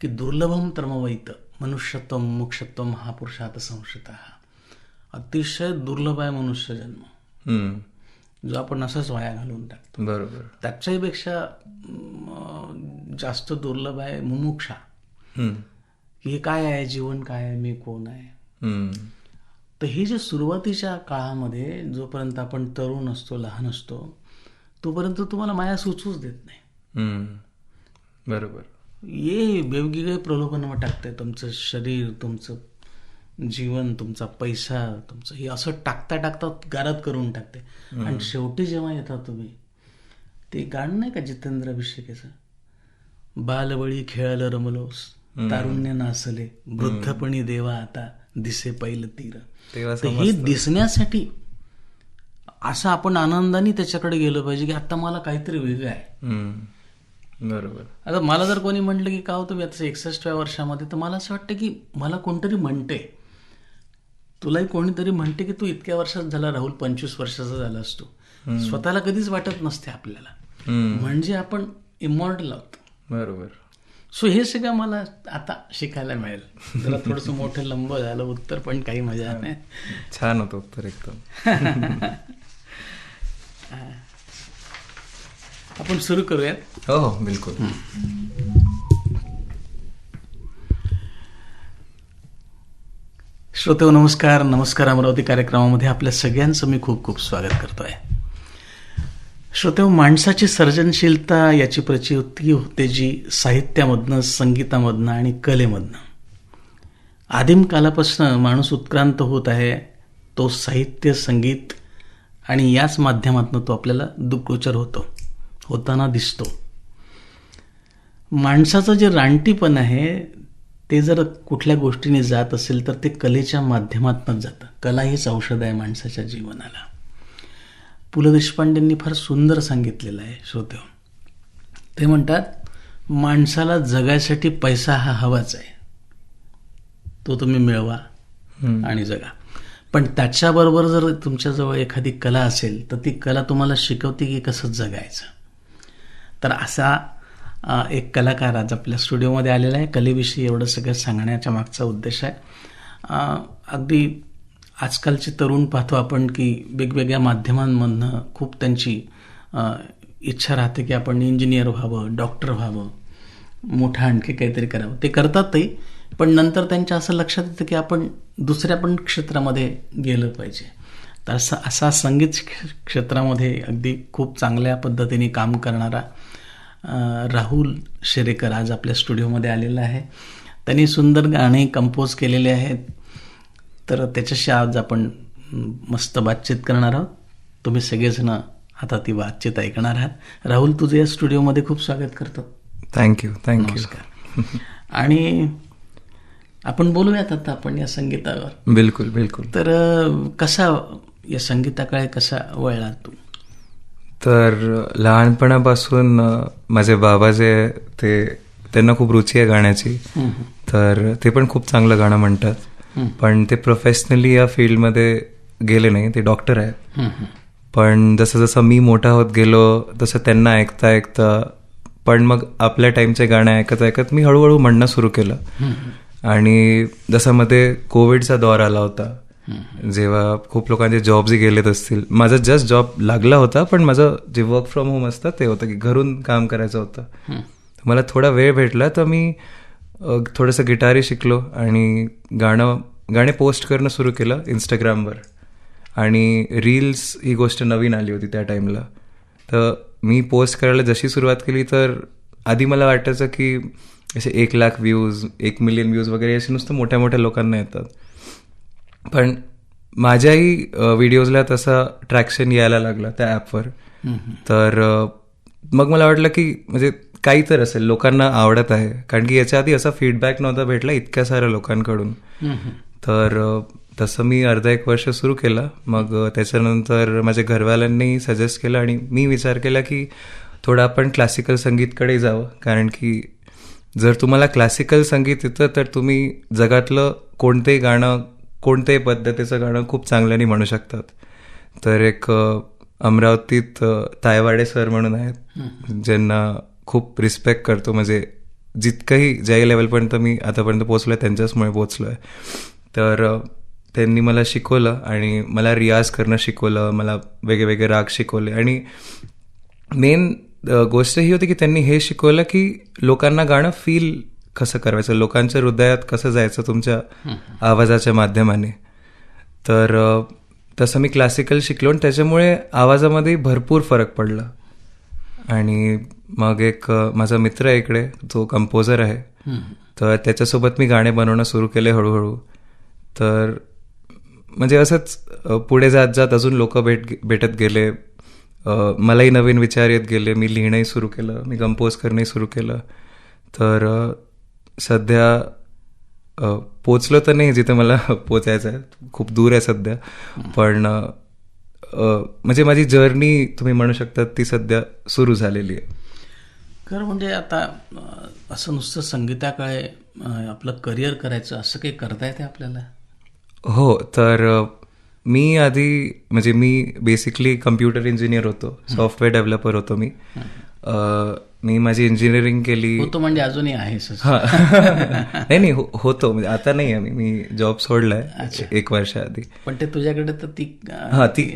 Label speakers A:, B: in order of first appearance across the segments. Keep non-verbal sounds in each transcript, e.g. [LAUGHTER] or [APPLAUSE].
A: की दुर्लभम त्रमवैत मनुष्यत्वम मुक्षत्वम हा पुरुषात संस्कृत अतिशय दुर्लभ आहे मनुष्य जन्म. जो आपण असंच वाया घालवून टाकतो.
B: बरोबर.
A: त्याच्याहीपेक्षा अं, जास्त दुर्लभ आहे मुमुक्षा. की हे काय आहे? जीवन काय आहे? मी कोण आहे. तर हे जे सुरुवातीच्या काळामध्ये जोपर्यंत आपण तरुण असतो लहान असतो तोपर्यंत तुम्हाला माया सुचूच देत नाही.
B: बरोबर.
A: ये वेगवेगळे प्रलोभन टाकते तुमचं शरीर तुमचं जीवन तुमचा पैसा तुमचं हे असं टाकता टाकता गारद करून टाकते आणि शेवटी जेव्हा येता तुम्ही ते गाणं नाही का जितेंद्र अभिषेकेचं? बालबळी खेळायला रमलोस तारुण्य नासले वृद्धपणी देवा आता दिसे पैल तीर. हे दिसण्यासाठी असं आपण आनंदाने त्याच्याकडे गेलो पाहिजे की आता मला काहीतरी वेगळं आहे.
B: बरोबर.
A: आता मला जर कोणी म्हटलं की का हो तुम्ही आता एकसष्टव्या वर्षामध्ये? तर मला असं वाटतं की मला कोणतरी म्हणते. तुलाही कोणीतरी म्हणते की तू इतक्या वर्षात झाला राहुल पंचवीस वर्षाचा झाला असतो. स्वतःला कधीच वाटत नसते आपल्याला. म्हणजे आपण इमॉर्टल आहोत.
B: बरोबर.
A: सो हे सगळं मला आता शिकायला मिळेल. जरा थोडंसं मोठं लंब झालं उत्तर पण काही मजा नाही.
B: छान होतं उत्तर एकदम. [LAUGHS]
A: आपण सुरू करूयात.
B: हो हो बिलकुल.
A: श्रोते नमस्कार. नमस्कार अमरावती कार्यक्रमामध्ये आपल्या सगळ्यांचं मी खूप खूप स्वागत करतो आहे श्रोते माणसाची सर्जनशीलता याची प्रचिती होते जी साहित्यामधनं संगीतामधनं आणि कलेमधनं. आदिम कालापासून माणूस उत्क्रांत होत आहे तो साहित्य संगीत आणि याच माध्यमातून तो आपल्याला दुग्गोचर होतो. होताना दिसतो. माणसाचं जे रानटीपण आहे ते जर कुठल्या गोष्टीने जात असेल तर ते कलेच्या माध्यमातूनच जातं. कला हीच औषध आहे माणसाच्या जीवनाला. पु ल देशपांडेंनी फार सुंदर सांगितलेलं आहे श्रोते ते म्हणतात माणसाला जगायसाठी पैसा हा हवाच आहे. तो तुम्ही मिळवा आणि जगा. पण त्याच्याबरोबर जर तुमच्याजवळ एखादी कला असेल तर ती कला तुम्हाला शिकवते की कसं जगायचं? तर असा एक कलाकार आज आपल्या स्टुडिओमध्ये आलेला आहे. कलेविषयी एवढं सगळं सांगण्याच्या मागचा उद्देश आहे. अगदी आजकालचे तरुण पाहतो आपण की वेगवेगळ्या माध्यमांमधनं खूप त्यांची इच्छा राहते की आपण इंजिनियर व्हावं डॉक्टर व्हावं मोठं आणखी काहीतरी करावं. ते करतातही पण नंतर त्यांच्या असं लक्षात येतं की आपण दुसऱ्या पण क्षेत्रामध्ये गेलं पाहिजे. तर असा असा संगीत क्षेत्रामध्ये अगदी खूप चांगल्या पद्धतीने काम करणारा राहुल शेरेकर आज आपल्या स्टुडिओमध्ये आलेला आहे. त्यांनी सुंदर गाणे कंपोज केलेले आहेत. तर त्याच्याशी आज आपण मस्त बातचीत करणार आहोत. तुम्ही सगळेजण आता ती बातचीत ऐकणार आहात. राहुल तुझं या स्टुडिओमध्ये खूप स्वागत करतो.
B: थँक्यू थँक्यू
A: नमस्कार. आणि आपण बोलूयात आता आपण या संगीतावर.
B: बिलकुल बिलकुल.
A: तर कसा या संगीताकडे कसा वळला तू?
B: तर लहानपणापासून माझे बाबा जे ते त्यांना खूप रुची आहे गाण्याची. तर ते पण खूप चांगलं गाणं म्हणतात. पण ते प्रोफेशनली या फील्डमध्ये गेले नाही ते डॉक्टर आहेत. पण जसं जसं मी मोठा होत गेलो तसं त्यांना ऐकता ऐकता पण मग आपल्या टाईमचे गाणे ऐकत ऐकत मी हळूहळू म्हणणं सुरू केलं. आणि जसं मध्ये कोविडचा दौर आला होता जेव्हा खूप लोकांचे जॉब्सही गेलेत असतील. माझा जस्ट जॉब लागला होता पण माझं जे वर्क फ्रॉम होम असतं ते होतं की घरून काम करायचं होतं. मला थोडा वेळ भेटला तर मी थोडंसं गिटारही शिकलो आणि गाणं गाणे पोस्ट करणं सुरू केलं इंस्टाग्रामवर आणि रील्स ही गोष्ट नवीन आली होती त्या टाईमला तर मी पोस्ट करायला जशी सुरुवात केली तर आधी मला वाटायचं की असे एक लाख व्ह्यूज एक मिलियन व्ह्यूज वगैरे असे नुसतं मोठ्या मोठ्या लोकांना येतात. पण माझ्याही व्हिडिओजला तसा ट्रॅक्शन यायला लागला त्या ॲपवर तर मग मला वाटलं की म्हणजे काही तर असेल लोकांना आवडत आहे. कारण की याच्या आधी असा फीडबॅक नव्हता भेटला इतक्या साऱ्या लोकांकडून. तर तसं मी अर्धा एक वर्ष सुरू केलं. मग त्याच्यानंतर माझ्या घरवाल्यांनी सजेस्ट केलं आणि मी विचार केला की थोडं आपण क्लासिकल संगीतकडे जावं. कारण की जर तुम्हाला क्लासिकल संगीत येतं तर तुम्ही जगातलं कोणतेही गाणं कोणत्याही पद्धतीचं गाणं खूप चांगल्याने म्हणू शकतात. तर एक अमरावतीत तायवाडे सर म्हणून आहेत ज्यांना खूप रिस्पेक्ट करतो. म्हणजे जितकंही ज्याही लेवलपर्यंत मी आतापर्यंत पोचलो आहे त्यांच्याचमुळे पोचलो आहे तर त्यांनी मला शिकवलं आणि मला रियाज करणं शिकवलं मला वेगळे वेगळे राग शिकवले. आणि मेन गोष्ट ही होती की त्यांनी हे शिकवलं की लोकांना गाणं फील कसं करायचं? लोकांच्या हृदयात कसं जायचं तुमच्या आवाजाच्या माध्यमाने? तर तसं मी क्लासिकल शिकलो आणि त्याच्यामुळे आवाजामध्ये भरपूर फरक पडला. आणि मग एक माझा मित्र आहे इकडे तो कंपोजर आहे. तर त्याच्यासोबत मी गाणे बनवणं सुरू केले हळूहळू. तर म्हणजे असंच पुढे जात जात अजून लोक भेट भेटत गेले. मलाही नवीन विचार येत गेले. मी लिहिणंही सुरू केलं. मी कंपोज करणंही सुरू केलं. तर सध्या पोचलो तर नाही जिथे मला पोचायचं आहे. खूप दूर आहे सध्या. पण म्हणजे माझी जर्नी तुम्ही म्हणू शकता ती सध्या सुरू झालेली आहे.
A: खरं म्हणजे आता असं नुसतं संगीताकडे आपलं करिअर करायचं असं काही करता येते आपल्याला?
B: हो तर मी आधी म्हणजे मी बेसिकली कम्प्युटर इंजिनियर होतो. सॉफ्टवेअर डेव्हलपर होतो मी. मी माझी इंजिनिअरिंग केली.
A: होतो म्हणजे अजूनही आहेस
B: हा. नाही नाही हो- होतो. म्हणजे आता नाही आहे. मी मी जॉब सोडलाय एक वर्षाआधी.
A: पण ते तुझ्याकडे तर ती
B: हा ती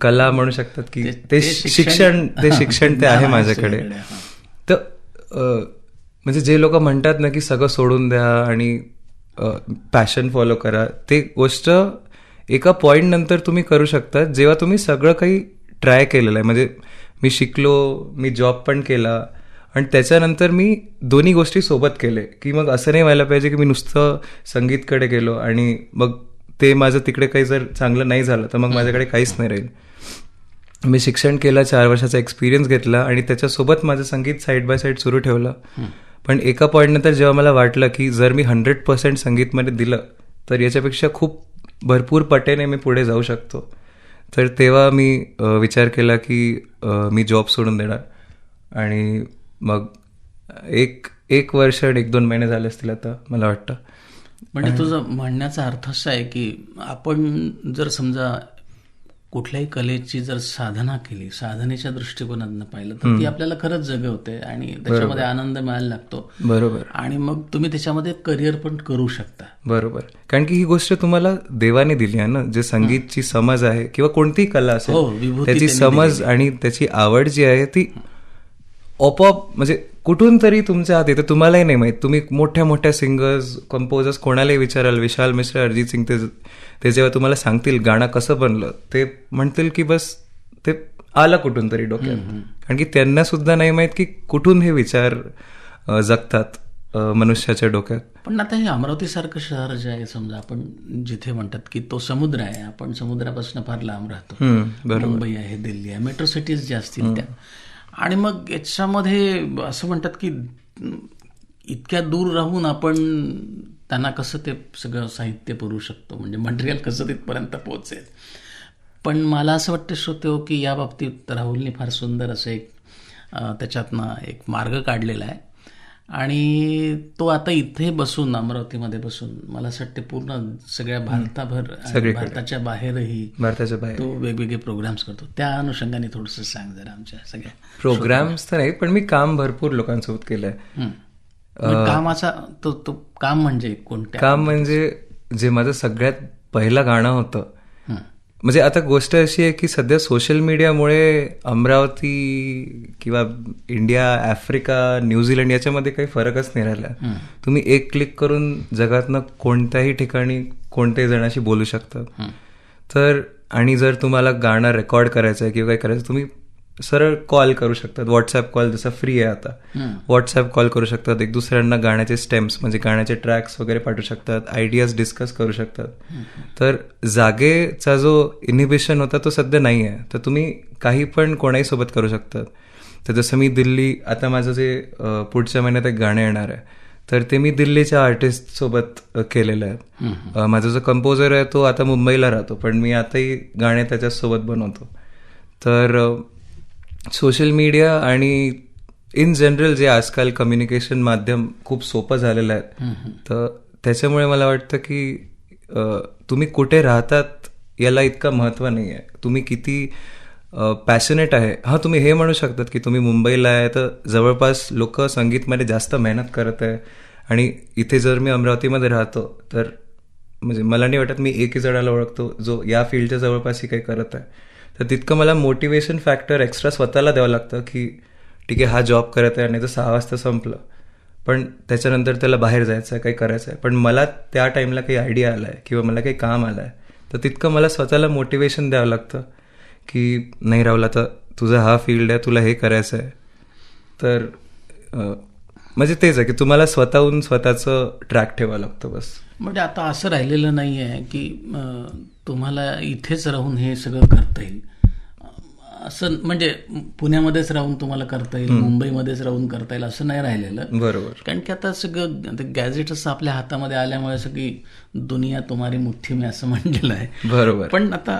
B: कला म्हणू शकतात की
A: ते- शिक्षण-
B: ते [LAUGHS] शिक्षण ते आहे
A: आहे
B: माझ्याकडे. तर म्हणजे जे लोक म्हणतात ना की सगळं सोडून द्या आणि पॅशन फॉलो करा ते गोष्ट एका पॉइंट नंतर तुम्ही करू शकता जेव्हा तुम्ही सगळं काही ट्राय केलेलं आहे. म्हणजे मी शिकलो मी जॉब पण केला. आणि त्याच्यानंतर मी दोन्ही गोष्टी सोबत केले की मग असं नाही व्हायला पाहिजे की मी नुसतं संगीतकडे गेलो आणि मग ते माझं तिकडे काही जर चांगलं नाही झालं तर मग माझ्याकडे काहीच नाही राहील. मी शिक्षण केलं चार वर्षाचा एक्सपिरियन्स घेतला आणि त्याच्यासोबत माझं संगीत साईड बाय साईड सुरू ठेवलं. पण एका पॉईंटनंतर जेव्हा मला वाटलं की जर मी हंड्रेड पर्सेंट संगीतमध्ये दिलं तर याच्यापेक्षा खूप भरपूर पटेने मी पुढे जाऊ शकतो. तर तेव्हा मी विचार केला की मी जॉब सोडून देणार. आणि मग एक एक वर्ष आणि एक दोन महिने झाले असतील आता मला वाटतं.
A: म्हणजे तुझं म्हणण्याचा अर्थ असा आहे की आपण जर समजा कुठल्याही कलेची जर साधना केली साधनेच्या दृष्टिकोनातनं पाहिलं तर ती आपल्याला खरंच जगवते आणि त्याच्यामध्ये आनंद मिळायला लागतो.
B: बरोबर.
A: आणि मग तुम्ही त्याच्यामध्ये करिअर पण करू शकता.
B: बरोबर. कारण की ही गोष्ट तुम्हाला देवाने दिली आहे ना जे संगीतची समज आहे किंवा कोणतीही कला
A: हो,
B: असेल
A: विभूती
B: त्याची समज आणि त्याची आवड जी आहे ती ओपॉप म्हणजे कुठून तरी तुमच्या हात येते. तुम्हालाही नाही माहीत. तुम्ही मोठ्या मोठ्या सिंगर्स कंपोजर्स कोणालाही विचाराल विशाल मिश्रा अरिजित सिंग ते ते जेव्हा तुम्हाला सांगतील गाणं कसं बनलं ते म्हणतील की बस ते आलं कुठून तरी डोक्यात. कारण की त्यांना सुद्धा नाही माहीत की कुठून हे विचार जगतात मनुष्याच्या डोक्यात.
A: पण आता हे अमरावती सारखं शहर जे आहे समजा आपण जिथे म्हणतात की तो समुद्र आहे आपण समुद्रापासून फार लांब राहतो. मुंबई आहे दिल्ली आहे मेट्रो सिटीज ज्या असतील त्या. आणि मग याच्यामध्ये असं म्हणतात की इतक्या दूर राहून आपण त्यांना कसं ते सगळं साहित्य पुरवू शकतो? म्हणजे मटेरियल कसं तिथपर्यंत पोहोचेल? पण मला असं वाटतं श्रोते हो की या बाबतीत राहुलने फार सुंदर असं एक त्याच्यातनं एक मार्ग काढलेला आहे. आणि तो आता इथे बसून अमरावतीमध्ये बसून मला असं वाटतं पूर्ण सगळ्या भारताभर भारताच्या बाहेरही
B: भारताच्या बाहेर.
A: तो वेगवेगळे प्रोग्राम्स करतो. त्या अनुषंगाने थोडंसं सांग जरा आमच्या सगळ्या
B: प्रोग्राम्स तर नाही पण मी काम भरपूर लोकांसोबत केलंय.
A: कामाचा तो तो काम म्हणजे कोणत्या?
B: काम म्हणजे जे माझं सगळ्यात पहिलं गाणं होतं. म्हणजे आता गोष्ट अशी आहे की सध्या सोशल मीडियामुळे अमरावती किंवा इंडिया आफ्रिका न्यूझीलंड याच्यामध्ये काही फरकच नाही राहिला. तुम्ही एक क्लिक करून जगातनं कोणत्याही ठिकाणी कोणत्याही जणाशी बोलू शकता. तर आणि जर तुम्हाला गाणं रेकॉर्ड करायचं आहे किंवा काय करायचं तुम्ही सरळ कॉल करू शकतात. व्हॉट्सॲप कॉल जसा फ्री आहे आता. व्हॉट्सॲप कॉल करू शकतात. एक दुसऱ्यांना गाण्याचे स्टेम्स म्हणजे गाण्याचे ट्रॅक्स वगैरे पाठवू शकतात. आयडियाज डिस्कस करू शकतात. तर जागेचा जो इनिबिशन होता तो सध्या नाही आहे तर तुम्ही काही पण कोणाही सोबत करू शकतात. तर जसं मी दिल्ली आता माझं जे पुढच्या महिन्यात एक गाणं येणार आहे. तर ते मी दिल्लीच्या आर्टिस्ट सोबत केलेलं आहे. माझा जो कंपोजर आहे तो आता मुंबईला राहतो. पण मी आताही गाणे त्याच्यासोबत बनवतो. तर सोशल मीडिया आणि इन जनरल जे आजकाल कम्युनिकेशन माध्यम खूप सोपं झालेलं आहे तर त्याच्यामुळे मला वाटतं की तुम्ही कुठे राहतात याला इतकं महत्त्व नाही आहे. तुम्ही किती पॅशनेट आहे. हां तुम्ही हे म्हणू शकतात की तुम्ही मुंबईला आहे तर जवळपास लोक संगीतमध्ये जास्त मेहनत करत आहे. आणि इथे जर मी अमरावतीमध्ये राहतो तर म्हणजे मला नाही वाटत मी एकही जणाला ओळखतो जो या फील्डच्या जवळपासही काही करत आहे. तर तितकं मला मोटिवेशन फॅक्टर एक्स्ट्रा स्वतःला द्यावं लागतं की ठीक आहे हा जॉब करत आहे आणि तर सहा वाजता संपलं. पण त्याच्यानंतर त्याला बाहेर जायचं आहे काही करायचं आहे. पण मला त्या टाईमला काही आयडिया आला आहे किंवा मला काही काम आलं आहे तर तितकं मला स्वतःला मोटिवेशन द्यावं लागतं की नाही राहुल तर तुझा हा फील्ड आहे तुला हे करायचं आहे. तर म्हणजे तेच आहे की तुम्हाला स्वतःहून स्वतःचं ट्रॅक ठेवावं लागतं बस.
A: म्हणजे आता असं राहिलेलं नाही आहे की तुम्हाला इथेच राहून हे सगळं करता येईल. असं म्हणजे पुण्यामध्येच राहून तुम्हाला करता येईल मुंबईमध्येच राहून करता येईल असं नाही राहिलेलं.
B: बरोबर.
A: कारण की आता सगळं गॅजेट्स आपल्या हातामध्ये आल्यामुळे सगळी दुनिया तुम्हारी मुठ्ठी में असं [LAUGHS] म्हणलेलं आहे.
B: बरोबर.
A: पण आता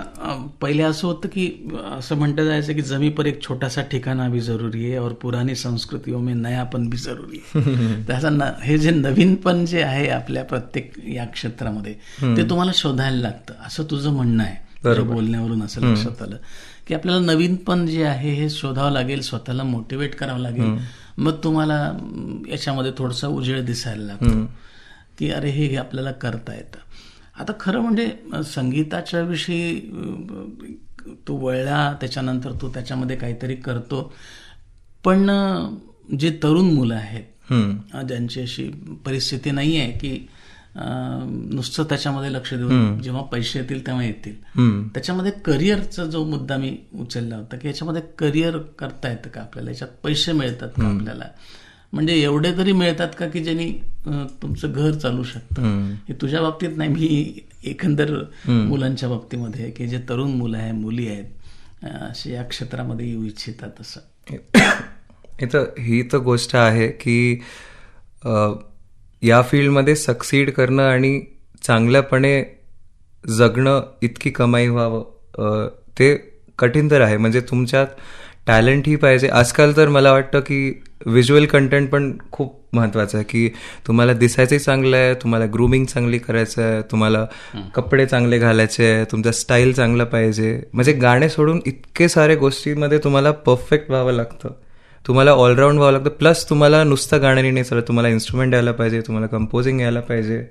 A: पहिले असं होतं की असं म्हणतं जायचं की जमी पर एक छोटासा ठिकाणा भी जरुरी आहे और पुरानी संस्कृतियों में नयापन भी जरुरी आहे. [LAUGHS] त्याचा हे जे नवीनपण जे आहे आपल्या प्रत्येक या क्षेत्रामध्ये ते तुम्हाला शोधायला लागतं. असं तुझं म्हणणं आहे. बोलण्यावरून असं लक्षात आलं की आपल्याला नवीनपण जे आहे हे शोधावं लागेल स्वतःला मोटिवेट करावं लागेल. मग तुम्हाला याच्यामध्ये थोडासा उजेड दिसायला लागतो. की अरे हे आपल्याला करता येतं. आता खरं म्हणजे संगीताच्या विषयी तू वळला त्याच्यानंतर तू त्याच्यामध्ये काहीतरी करतो. पण जे तरुण मुलं आहेत ज्यांची अशी परिस्थिती नाही आहे की नुसतं त्याच्यामध्ये लक्ष देऊन जेव्हा पैसे येतील तेव्हा येतील. त्याच्यामध्ये करिअरचा जो मुद्दा मी उचलला होता की याच्यामध्ये करिअर करता येतं का आपल्याला? याच्यात पैसे मिळतात का आपल्याला? म्हणजे एवढे तरी मिळतात का की ज्यांनी तुमचं घर चालू शकतं. हे तुझ्या बाबतीत नाही मी एकंदर मुलांच्या बाबतीमध्ये की जे तरुण मुलं आहे मुली आहेत असे या क्षेत्रामध्ये येऊ इच्छितात असं.
B: इथं [COUGHS] ही तर गोष्ट आहे की या फील्डमध्ये सक्सीड करणं आणि चांगल्यापणे जगणं इतकी कमाई व्हावं ते कठीण तर आहे. म्हणजे तुमच्यात टॅलेंटही पाहिजे. आजकाल तर मला वाटतं की व्हिज्युअल कंटेंट पण खूप महत्त्वाचं आहे की तुम्हाला दिसायचंही चांगलं आहे तुम्हाला ग्रूमिंग चांगली करायचं आहे तुम्हाला कपडे चांगले घालायचे आहे तुमचा स्टाईल चांगला पाहिजे. म्हणजे गाणे सोडून इतके सारे गोष्टींमध्ये तुम्हाला परफेक्ट व्हावं लागतं. तुम्हाला ऑलराऊंड व्हावं लागतं. प्लस तुम्हाला नुसतं गाण्याने नाही चालत. तुम्हाला इन्स्ट्रुमेंट यायला पाहिजे तुम्हाला कंपोजिंग यायला पाहिजे.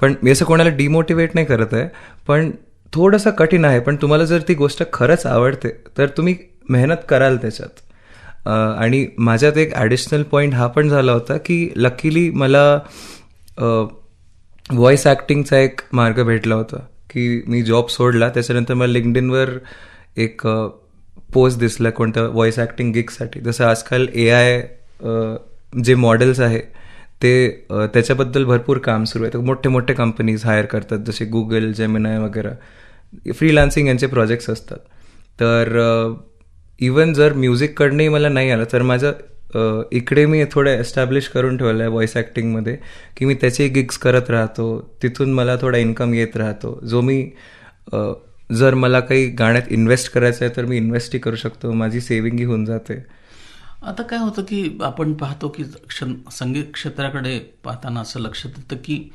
B: पण मी असं कोणाला डिमोटिवेट नाही करत आहे. पण थोडंसं कठीण आहे. पण तुम्हाला जर ती गोष्ट खरंच आवडते तर तुम्ही मेहनत कराल त्याच्यात. आणि माझ्यात एक ॲडिशनल पॉईंट हा पण झाला होता की लकीली मला व्हॉइस ॲक्टिंगचा एक मार्ग भेटला होता. की मी जॉब सोडला. त्याच्यानंतर मला लिंकडिनवर एक पोस्ट दिसला कोणत्या व्हॉइस ॲक्टिंग गिगसाठी जसं आजकाल ए आय जे मॉडेल्स आहे ते त्याच्याबद्दल भरपूर काम सुरू आहे. तर मोठे मोठे कंपनीज हायर करतात जसे गुगल जेमिनाय वगैरे. फ्रीलान्सिंग यांचे प्रोजेक्ट्स असतात. तर इवन जर म्युझिककडनंही मला नाही आलं तर माझं इकडे मी थोडं एस्टॅब्लिश करून ठेवलं आहे व्हॉइस ॲक्टिंगमध्ये की मी त्याचे गिग्स करत राहतो. तिथून मला थोडा इन्कम येत राहतो. जो मी जर मला काही गाण्यात इन्व्हेस्ट करायचं आहे तर मी इन्व्हेस्टही करू शकतो. माझी सेव्हिंगही होऊन जाते.
A: आता काय होतं की आपण पाहतो की क्ष- संगीत क्षेत्राकडे पाहताना असं लक्षात येतं की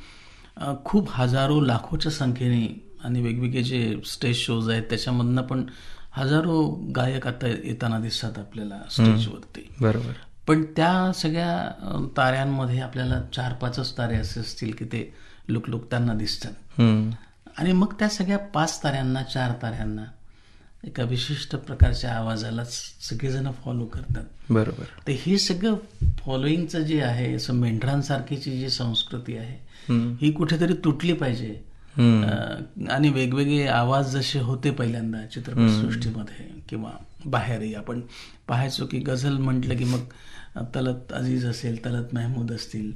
A: खूप हजारो लाखोच्या संख्येने आणि वेगवेगळे जे स्टेज शोज आहेत त्याच्यामधनं पण हजारो गायक आता येताना दिसतात आपल्याला स्टेजवरती.
B: बरोबर.
A: पण त्या सगळ्या ताऱ्यांमध्ये आपल्याला चार पाचच तारे असे असतील की ते लुकलुकताना दिसतात. आणि मग त्या सगळ्या पाच ताऱ्यांना चार ताऱ्यांना एका विशिष्ट प्रकारच्या आवाजाला सगळेजण फॉलो करतात.
B: बरोबर.
A: तर हे सगळं फॉलोईंगचं जे आहे असं मेंढरांसारखीची जी संस्कृती आहे. ही कुठेतरी तुटली पाहिजे. आणि वेगवेगळे आवाज जसे होते पहिल्यांदा चित्रपटसृष्टीमध्ये किंवा बाहेरही आपण पाहायचो की गझल म्हटलं की मग तलत अजीज असेल तलत महमूद असतील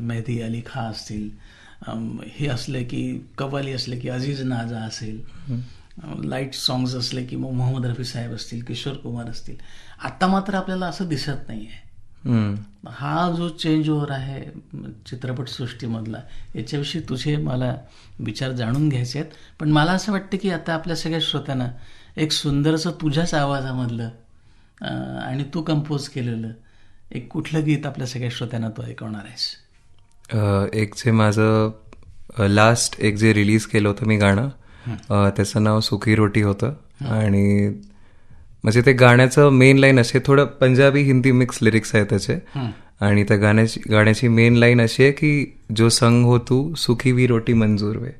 A: मेहदी अली खा असतील हे असले की कव्वाली असले की अजीज नाजा असेल लाइट सॉंग्स असले की मग मोहम्मद रफी साहेब असतील किशोर कुमार असतील. आता मात्र आपल्याला असं दिसत नाही आहे. हा जो चेंज ओव्हर आहे चित्रपटसृष्टीमधला याच्याविषयी तुझे मला विचार जाणून घ्यायचे आहेत. पण मला असं वाटतं की आता आपल्या सगळ्या श्रोत्यांना एक सुंदरसं तुझ्याच आवाजामधलं आणि तू कंपोज केलेलं एक कुठलं गीत आपल्या सगळ्या श्रोत्यांना तू ऐकवणार आहेस?
B: एक जे माझं लास्ट एक जे रिलीज केलं होतं मी गाणं त्याचं नाव सुखी रोटी होतं. आणि म्हणजे ते गाण्याचं मेन लाईन असे थोडं पंजाबी हिंदी मिक्स लिरिक्स आहे त्याचे. आणि त्या गाण्याची गाण्याची मेन लाईन अशी आहे की जो संग हो तू सुखी वी रोटी मंजूर वे.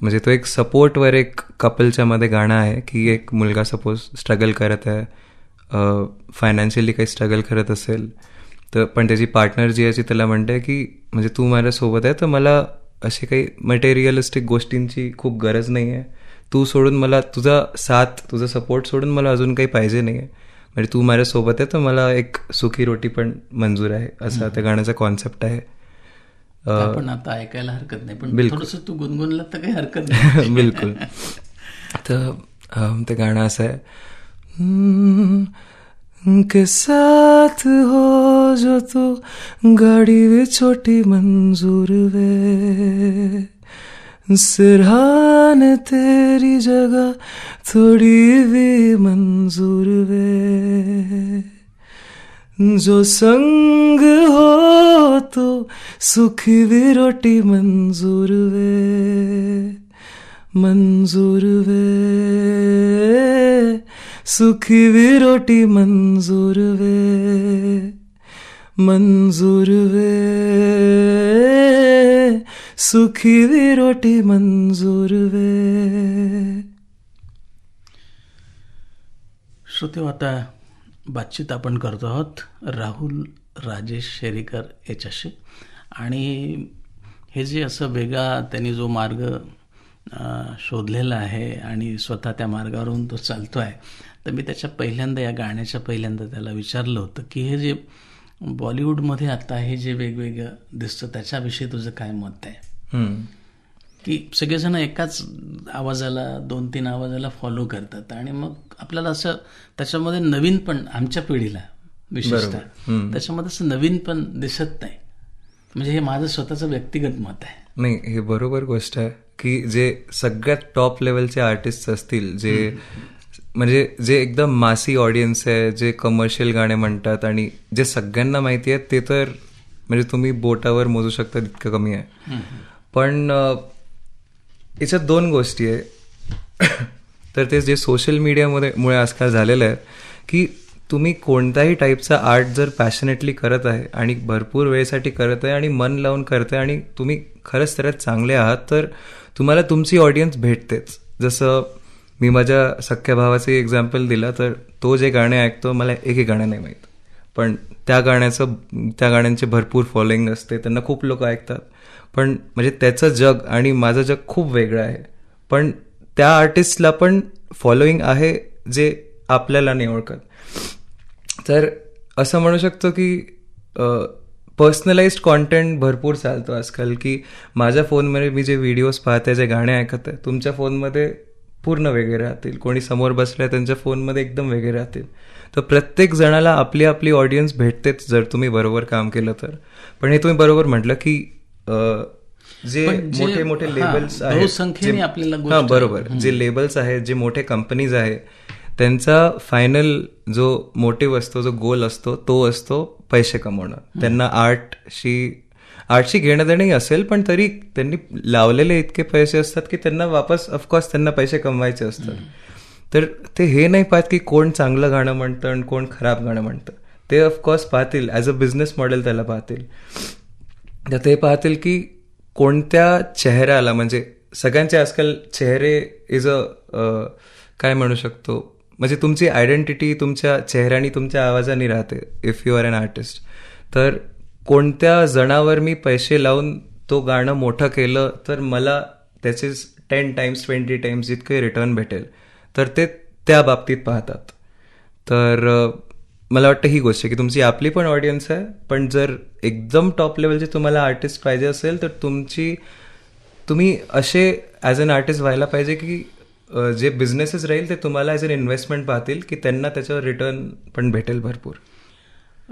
B: म्हणजे तो एक सपोर्टवर एक कपलच्या मध्ये गाणं आहे की एक मुलगा सपोज स्ट्रगल करत आहे फायनान्शियली काही स्ट्रगल करत असेल तर पण त्याची पार्टनर जी आहे ती त्याला म्हणते की म्हणजे तू माझ्यासोबत आहे तर मला अशी काही मटेरियलिस्टिक गोष्टींची खूप गरज नाही आहे तू सोडून मला तुझा साथ तुझा सपोर्ट सोडून मला अजून काही पाहिजे नाही आहे म्हणजे तू माझ्यासोबत आहे तर मला एक सुखी रोटी पण मंजूर आहे असा त्या गाण्याचा कॉन्सेप्ट आहे.
A: आपण आता ऐकायला हरकत नाही पण
B: बिलकुल.
A: थोडस तू गुणगुणलं तर काही हरकत नाही. [LAUGHS]
B: बिलकुल. [LAUGHS] तर ते गाणं असं आहे. के साथ हो जो तू गाड़ी वे छोटी मंजूर वे। सिरहाने तेरी जगह थोड़ी भी मंजूर वे। जो संग हो तो सुखी भी रोटी मंजूर वे। मंजूर वे। सुखी भी रोटी मंजूर वे मंजूर वे सुखी भी रोटी मंजूर वे
A: श्रोते आता बातचीत आपण करतो आहोत राहुल राजेश शेरीकर याच्याशी. आणि हे जे असं वेगळा त्यांनी जो मार्ग शोधलेला आहे आणि स्वतः त्या मार्गावरून तो चालतो आहे तर मी त्याच्या पहिल्यांदा या गाण्याच्या पहिल्यांदा त्याला विचारलं होतं की हे जे बॉलिवूडमध्ये आता हे जे वेगवेगळं दिसतं त्याच्याविषयी तुझं काय मत आहे. की सगळेजण एकाच आवाजाला दोन तीन आवाजाला फॉलो करतात आणि मग आपल्याला असं त्याच्यामध्ये नवीन पण आमच्या पिढीला विशेषतः. त्याच्यामध्ये असं नवीन पण दिसत नाही. म्हणजे हे माझं स्वतःचं व्यक्तिगत मत आहे.
B: नाही हे बरोबर गोष्ट आहे की जे सगळ्यात टॉप लेवलचे आर्टिस्ट असतील जे म्हणजे जे एकदम मासी ऑडियन्स आहे जे कमर्शियल गाणे म्हणतात आणि जे सगळ्यांना माहिती आहे ते तर म्हणजे तुम्ही बोटावर मोजू शकता इतकं कमी आहे. पण याच्यात दोन गोष्टी आहे. [COUGHS] तर ते जे सोशल मीडियामध्ये मुळे आजकाल झालेलं आहे की तुम्ही कोणत्याही टाईपचा आर्ट जर पॅशनेटली करत आहे आणि भरपूर वेळेसाठी करत आहे आणि मन लावून करत आहे आणि तुम्ही खरंच त्याच्यात चांगले आहात तर तुम्हाला तुमची ऑडियन्स भेटतेच. जसं मी माझ्या सख्ख्या भावाचे एक्झाम्पल दिला तर तो जे गाणे ऐकतो मला एकही गाणं नाही माहीत. पण त्या गाण्याचं त्या गाण्यांचे भरपूर फॉलोईंग असते त्यांना खूप लोक ऐकतात. पण म्हणजे त्याचं जग आणि माझं जग खूप वेगळं आहे. पण त्या आर्टिस्टला पण फॉलोईंग आहे जे आपल्याला नाही ओळखत. तर असं म्हणू शकतो की पर्सनलाइज्ड कॉन्टेंट भरपूर चालतो आजकाल की माझ्या फोनमध्ये मी जे व्हिडिओज पाहते जे गाणे ऐकत आहे तुमच्या फोनमध्ये पूर्ण वेगळे राहतील. कोणी समोर बसलं त्यांच्या फोनमध्ये एकदम वेगळे राहतील. तर प्रत्येक जणाला आपली आपली ऑडियन्स भेटतेच जर तुम्ही बरोबर काम केलं तर. पण हे तुम्ही बरोबर म्हटलं की जे मोठे मोठे लेबल्स आहेत हा बरोबर. जे लेबल्स आहेत जे मोठे कंपनीज आहे त्यांचा फायनल जो मोटिव्ह असतो जो गोल असतो तो असतो पैसे कमवणं. त्यांना आर्टशी आर्टशी घेणं देणंही असेल पण तरी त्यांनी लावलेले इतके पैसे असतात की त्यांना वापस ऑफकोर्स त्यांना पैसे कमवायचे असतात. तर ते हे नाही पाहत की कोण चांगलं गाणं म्हणतं आणि कोण खराब गाणं म्हणतं. ते ऑफकोर्स पाहतील ॲज अ बिझनेस मॉडेल त्याला पाहतील. तर ते पाहतील की कोणत्या चेहऱ्याला म्हणजे सगळ्यांचे आजकाल चेहरे इज अ काय म्हणू शकतो? म्हणजे तुमची आयडेंटिटी तुमच्या चेहऱ्यानी तुमच्या आवाजाने राहते if you are an artist तर कोणत्या जणावर मी पैसे लावून तो गाणं मोठं केलं तर मला त्याचे टेन टाइम्स ट्वेंटी टाइम्स जितके रिटर्न भेटेल. तर ते त्या बाबतीत पाहतात. तर मला वाटतं ही गोष्ट आहे की तुमची आपली पण ऑडियन्स आहे पण जर एकदम टॉप लेवलचे तुम्हाला आर्टिस्ट पाहिजे असेल तर तुमची तुम्ही असे ॲज अन आर्टिस्ट व्हायला पाहिजे की जे बिझनेसेस राहील ते तुम्हाला ॲज अन इन्व्हेस्टमेंट पाहतील की त्यांना त्याच्यावर रिटर्न पण भेटेल भरपूर.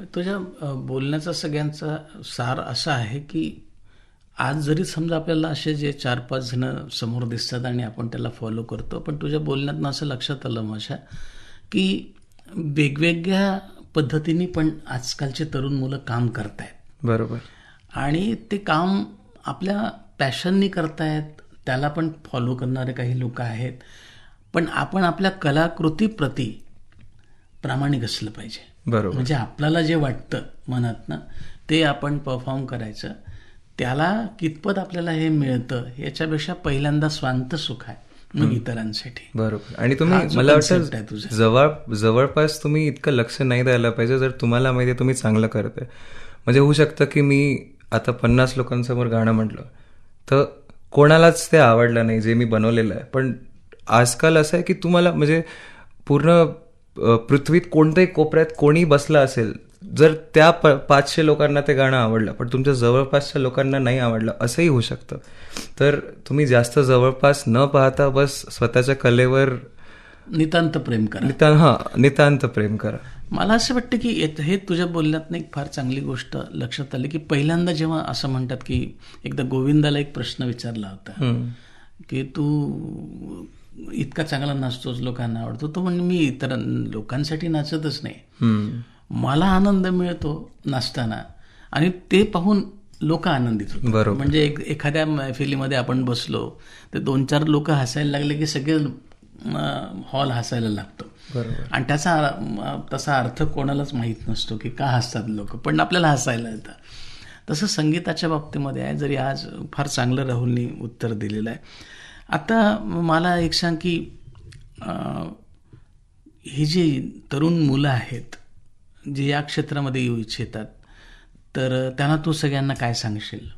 A: तुझ्या बोलण्याचा सगळ्यांचा सार असा आहे की आज जरी समजा आपल्याला असे जे चार पाच जण समोर दिसतात आणि आपण त्याला फॉलो करतो पण तुझ्या बोलण्यातनं असं लक्षात आलं माझ्या की वेगवेगळ्या पद्धतीने पण आजकालचे तरुण मुलं काम करतायत.
B: बरोबर.
A: आणि ते काम आपल्या पॅशननी करतायत त्याला पण फॉलो करणारे काही लोक आहेत. पण आपण आपल्या कलाकृतीप्रती प्रामाणिक असलं पाहिजे.
B: बरोबर.
A: म्हणजे आपल्याला जे वाटतं मनातनं ते आपण परफॉर्म करायचं. त्याला कितपत आपल्याला हे मिळतं याच्यापेक्षा पहिल्यांदा स्वांत सुख आहे मग इतरांसाठी.
B: बरोबर. आणि तुम्ही मला वाटतं
A: तुझा.
B: जवळ जवळपास तुम्ही इतकं लक्ष नाही द्यायला पाहिजे जर तुम्हाला माहिती आहे तुम्ही चांगलं करताय. म्हणजे होऊ शकतं की मी आता पन्नास लोकांसमोर गाणं म्हटलं तर कोणालाच ते आवडलं नाही जे मी बनवलेलं आहे. पण आजकाल असं आहे की तुम्हाला म्हणजे पूर्ण पृथ्वीत कोणत्याही कोपऱ्यात कोणी बसला असेल जर त्या प पाचशे लोकांना ते गाणं आवडलं पण तुमच्या जवळपासच्या लोकांना नाही आवडलं असंही होऊ शकतं. तर तुम्ही जास्त जवळपास न पाहता बस स्वतःच्या कलेवर
A: नितांत प्रेम करा.
B: नितांत हा नितांत प्रेम करा.
A: मला असं वाटतं की हे तुझ्या बोलण्यातनं एक फार चांगली गोष्ट लक्षात आली की पहिल्यांदा जेव्हा असं म्हणतात की एकदा गोविंदाला एक प्रश्न विचारला होता. की तू इतका चांगला नाचतोच लोकांना आवडतो. तो म्हणजे मी इतर लोकांसाठी नाचतच नाही. मला आनंद मिळतो नाचताना. आणि ते पाहून लोक आनंदित होतात.
B: बरोबर.
A: म्हणजे एक एखाद्या मैफिलीमध्ये आपण बसलो तर दोन चार लोक हसायला लागले की सगळे हॉल हसायला लागतो.
B: बरोबर.
A: आणि त्याचा तसा अर्थ कोणालाच माहीत नसतो की का हसतात लोक पण आपल्याला हसायला येतं. तसं संगीताच्या बाबतीमध्ये आहे. जरी आज फार चांगलं राहुलनी उत्तर दिलेलं आहे. आता मला एक सांग की हे ही जी तरुण मुलं आहेत जे या क्षेत्रामध्ये येऊ इच्छितात तर त्यांना तू सगळ्यांना काय सांगशील?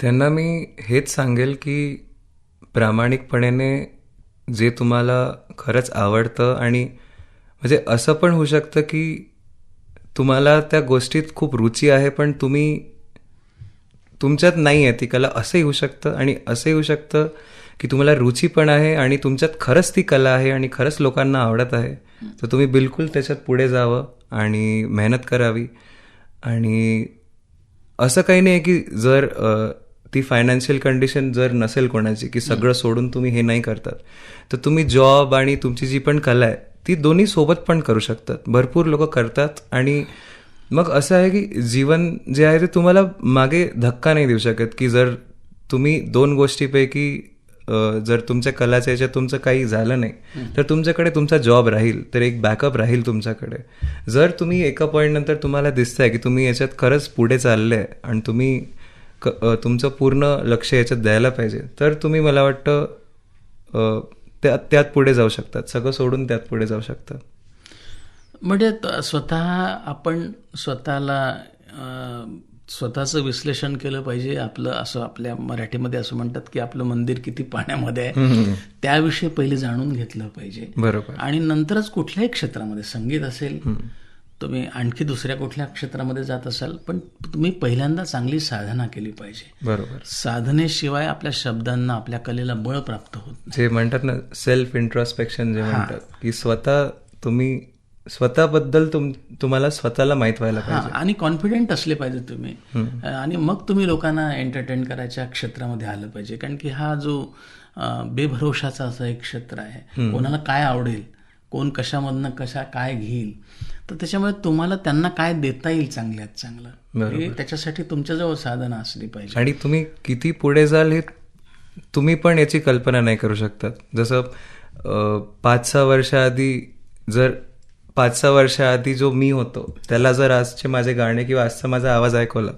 B: त्यांना मी हेच सांगेल की प्रामाणिकपणेने जे तुम्हाला खरंच आवडतं आणि म्हणजे असं पण होऊ शकतं की तुम्हाला त्या गोष्टीत खूप रुची आहे पण तुम्ही तुमच्यात नाही आहे ती कला असंही होऊ शकतं आणि असंही होऊ शकतं की तुम्हाला रुची पण आहे आणि तुमच्यात खरंच ती कला आहे आणि खरंच लोकांना आवडत आहे. तर तुम्ही बिलकुल त्याच्यात पुढे जावं आणि मेहनत करावी. आणि असं काही नाही की जर ती फायनान्शियल कंडिशन जर नसेल कोणाची की सगळं सोडून तुम्ही हे नाही करतात तर तुम्ही जॉब आणि तुमची जी पण कला आहे ती दोन्ही सोबत पण करू शकतात. भरपूर लोक करतात आणि मग असं आहे की जीवन जे आहे ते तुम्हाला मागे धक्का नाही देऊ शकत की जर तुम्ही दोन गोष्टीपैकी जर तुमच्या कलाच्या याच्यात तुमचं काही झालं नाही तर तुमच्याकडे तुमचा जॉब राहील तर एक बॅकअप राहील तुमच्याकडे. जर तुम्ही एका पॉईंट नंतर तुम्हाला दिसतंय की तुम्ही याच्यात खरंच पुढे चालले आहे आणि तुम्ही क तुमचं पूर्ण लक्ष याच्यात द्यायला पाहिजे तर तुम्ही मला वाटतं अ, त्यात त्यात पुढे जाऊ शकतात. सगळं सोडून त्यात पुढे जाऊ शकतात.
A: म्हणजे स्वतः आपण स्वतःला स्वतःचं विश्लेषण केलं पाहिजे. आपलं असं आपल्या मराठीमध्ये असं म्हणतात की आपलं मंदिर किती पाण्यामध्ये आहे. त्याविषयी पहिले जाणून घेतलं पाहिजे.
B: बरोबर.
A: आणि नंतरच कुठल्याही क्षेत्रामध्ये संगीत असेल तुम्ही आणखी दुसऱ्या कुठल्या क्षेत्रामध्ये जात असाल पण तुम्ही पहिल्यांदा चांगली साधना केली पाहिजे.
B: बरोबर.
A: साधनेशिवाय आपल्या शब्दांना आपल्या कलेला बळ प्राप्त होत.
B: जे म्हणतात ना सेल्फ इंट्रॉस्पेक्शन जे म्हणतात की स्वतः तुम्ही स्वतःबद्दल तुम तुम्हाला स्वतःला माहीत व्हायला पाहिजे.
A: आणि कॉन्फिडेंट असले पाहिजे तुम्ही. आणि मग तुम्ही लोकांना एंटरटेन करायच्या क्षेत्रामध्ये आलं पाहिजे. कारण की हा जो बेभरोशाचा असा एक क्षेत्र आहे कोणाला काय आवडेल कोण कशामधनं कशा काय घेईल तर त्याच्यामुळे तुम्हाला त्यांना काय देता येईल चांगल्यात चांगलं हे त्याच्यासाठी तुमच्याजवळ साधनं असली पाहिजे.
B: आणि तुम्ही किती पुढे जाल हे तुम्ही पण याची कल्पना नाही करू शकतात. जसं पाच सहा वर्षाआधी जर पाच सहा वर्षाआधी जो मी होतो त्याला जर आजचे माझे गाणे किंवा आजचा माझा आवाज ऐकवला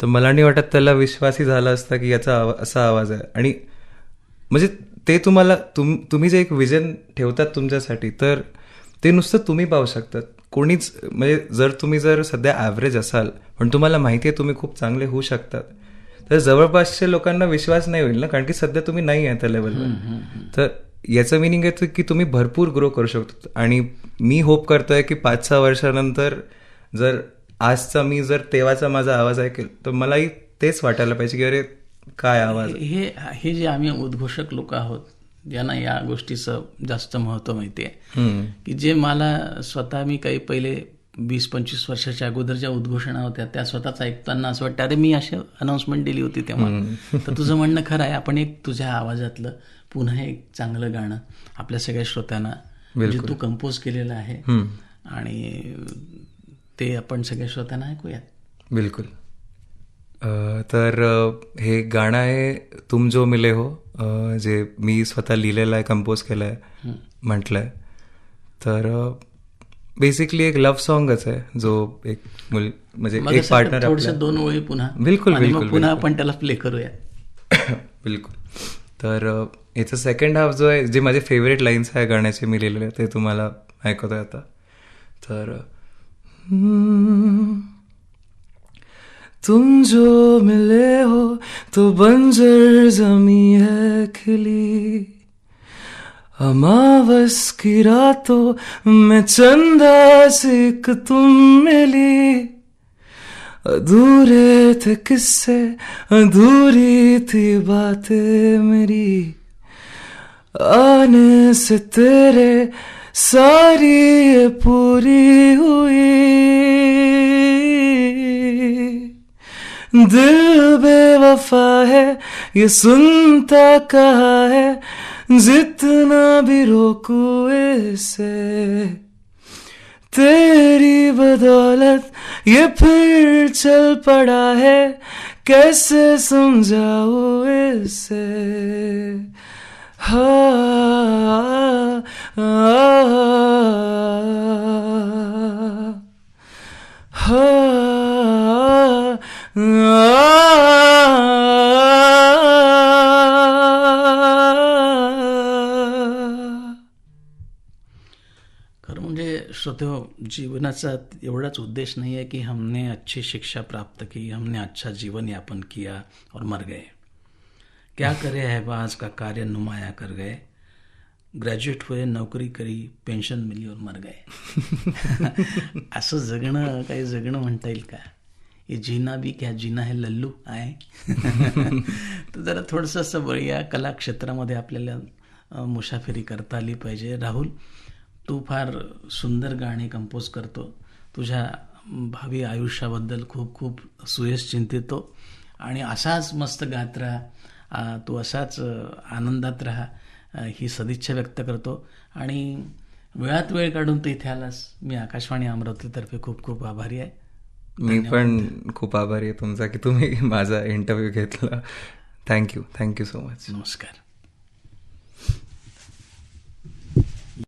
B: तर मला नाही वाटत त्याला विश्वासही झाला असता की याचा आवा असा आवाज आहे. आणि म्हणजे ते तुम्हाला तुम तुम्ही जे एक विजन ठेवतात तुमच्यासाठी तर ते नुसतं तुम्ही पाहू शकतात. कोणीच म्हणजे जर तुम्ही जर सध्या ॲव्हरेज असाल पण तुम्हाला माहिती आहे तुम्ही खूप चांगले होऊ शकतात. तर जवळपासच्या लोकांना विश्वास नाही होईल ना कारण की सध्या तुम्ही नाही आहे त्या लेवलवर तर याचं मिनिंग आहे की तुम्ही भरपूर ग्रो करू शकतो. आणि मी होप करतोय की पाच सहा वर्षानंतर जर आजचा मी जर तेव्हाचा माझा आवाज ऐकेल तर मलाही तेच वाटायला पाहिजे की अरे काय आवाज
A: हे हे जे आम्ही उद्घोषक लोक आहोत ज्यांना या गोष्टीचं जास्त महत्त्व माहिती आहे. की जे मला स्वतः मी काही पहिले वीस पंचवीस वर्षाच्या अगोदर ज्या उद्घोषणा होत्या त्या स्वतःच ऐकताना असं वाटतं अरे मी अशी अनाऊन्समेंट दिली होती तेव्हा. तर तुझं म्हणणं खरं आहे आपण एक तुझ्या आवाजातलं पुन्हा एक चांगलं गाणं आपल्या सगळ्या श्रोत्यांना जे तू कंपोज केलेलं आहे. आणि ते आपण सगळ्या श्रोत्यांना ऐकूयात.
B: बिलकुल. तर हे गाणं आहे तुम जो मिले हो जे मी स्वतः लिहिलेलं आहे कंपोज केलं आहे म्हटलं आहे तर बेसिकली एक लव्ह सॉन्गच आहे जो एक मुल म्हणजे एक पार्टनर
A: दोन ओळी पुन्हा.
B: बिलकुल, बिलकुल,
A: पुन्हा. आपण त्याला प्ले करूया [COUGHS]
B: बिलकुल. तर याचा सेकंड हाफ़ जो आहे जे माझे फेवरेट लाईन्स आहे गाण्याचे मी लिहिलेले ते तुम्हाला ऐकवतोय आता. तर हम्म, तुम जो मिले हो तो बंजर जमी है खिली। अमावस की रातों में चंदा सिक तुम मिली। अधूरे थे किस्से अधूरी थी बातें मेरी। आने से तेरे सारी ये पूरी हुई। दिल बेवफा है, ये सुनता कहा है, जितना भी रोकू इसे। तेरी बदौलत ये फिर चल पड़ा है, कैसे समझाओ इसे? हा, हा,
A: खरं म्हणजे श्रोतो हो, जीवनाचा एवढाच उद्देश नहीं है कि हमने अच्छी शिक्षा प्राप्त की हमने अच्छा जीवन यापन किया और मर गए. क्या करे है आज का कार्य नुमाया कर गए? ग्रॅज्युएट हुए नोकरी करी पेन्शन मिली और मर गए. [LAUGHS] असं जगणं काही जगणं म्हणता येईल का? ये जीना भी क्या जीना है लल्लू? आहे. [LAUGHS] [LAUGHS] तर जरा थोडंसं असं बरं या कला क्षेत्रामध्ये आपल्याला मुसाफिरी करता आली पाहिजे. राहुल तू फार सुंदर गाणी कंपोज करतो. तुझ्या भावी आयुष्याबद्दल खूप खूप सुयश चिंतितो. आणि असाच मस्त गात राहा आ, तू असाच आनंदात राहा. ही सदिच्छा व्यक्त करतो. आणि वेळात वेळ काढून तू इथे आलास. मी आकाशवाणी अमरावतीतर्फे खूप खूप आभारी आहे.
B: मी पण खूप आभारी आहे तुमचा की तुम्ही [LAUGHS] माझा इंटरव्ह्यू घेतला. थँक्यू थँक्यू सो मच
A: नमस्कार.